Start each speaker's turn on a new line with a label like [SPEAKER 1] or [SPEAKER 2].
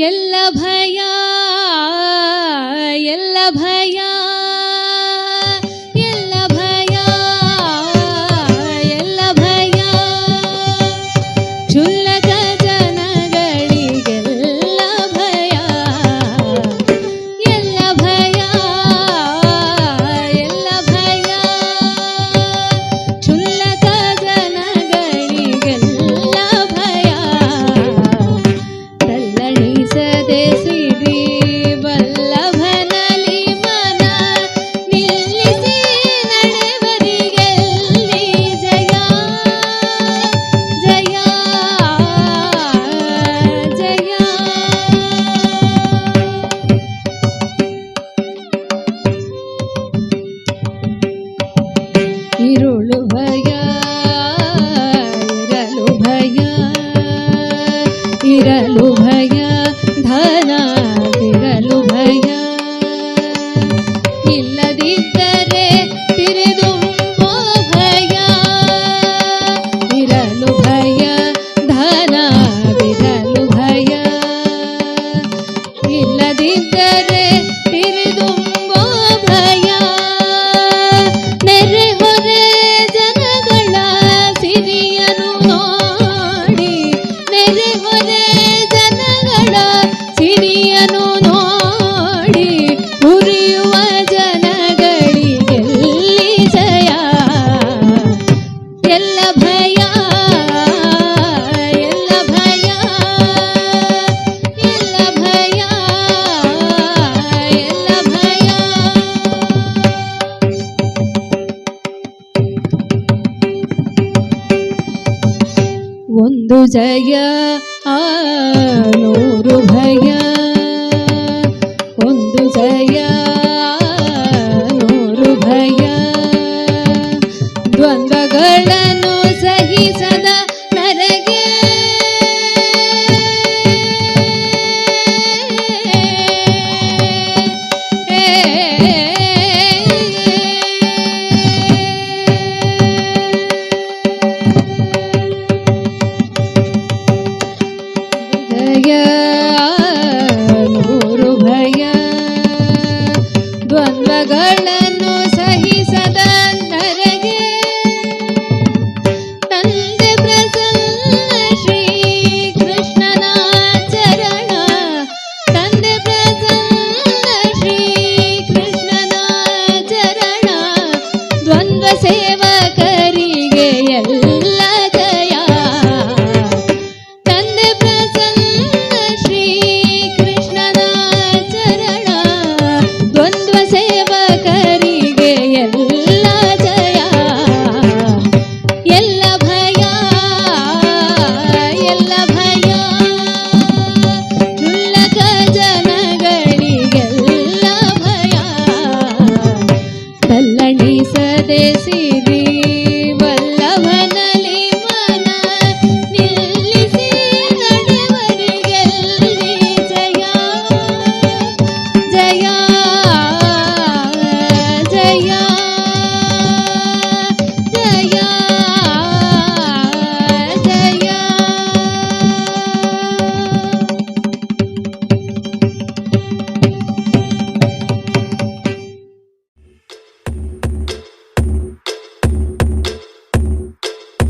[SPEAKER 1] ಎಲ್ಲ ಭಯ ಎಲ್ಲ ಭಯ भैया धना ಒಂದು ಜಯ ನೂರು ಭಯ ಭಯ ನೂರು ಭಯ ದ್ವಂದ್ವಗಳ